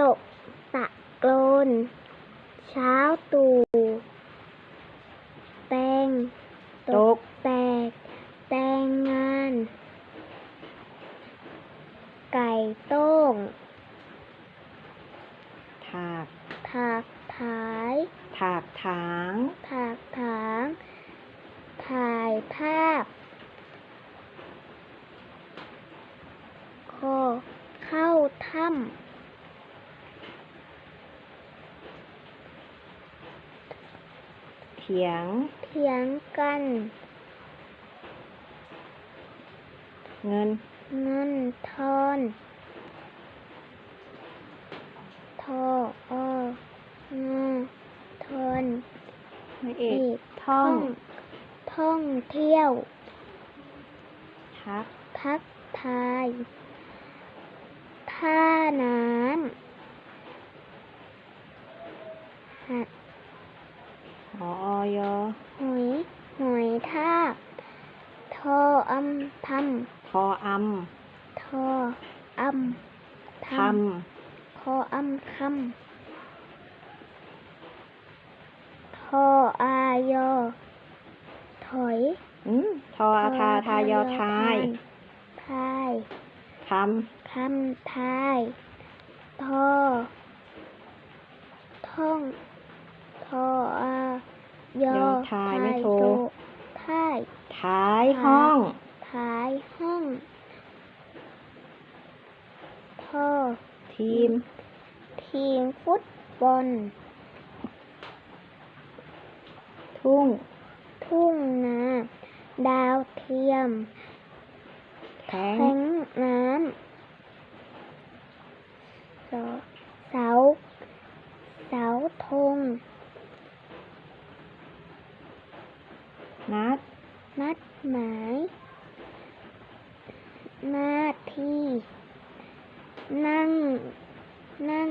ตก ตะโกนเช้าตู่ แตง ตก แตก แตงงาน ไก่โต้ง ถาก ถากถาย ถากถาง ถากถาง ถ่ายภาพ คอ เข้าถ้ เถียงำเถียงกัน เงิน เงินทอนทออเงอทอนไม่เอเอกกท่อง ท่องเที่ยวทักทักทายท่าน้ำหัด หออยอหอยหอยทากทออำททออำำทออำททออำคำทออายอถอยำอืมทออาทาทายอทายทายทคำทายทอท่องทออา ยอำยอทายไม่โทรโตทายท้ายห้อง ท้ายห้องทอทีม ทีมฟุตบอล ทุ่ง ทุ่งนา ดาวเทียมแข็งแทงน้ำเสา เสาเสาธง นัด นัดหมาย หน้าที่ นั่ง นั่ง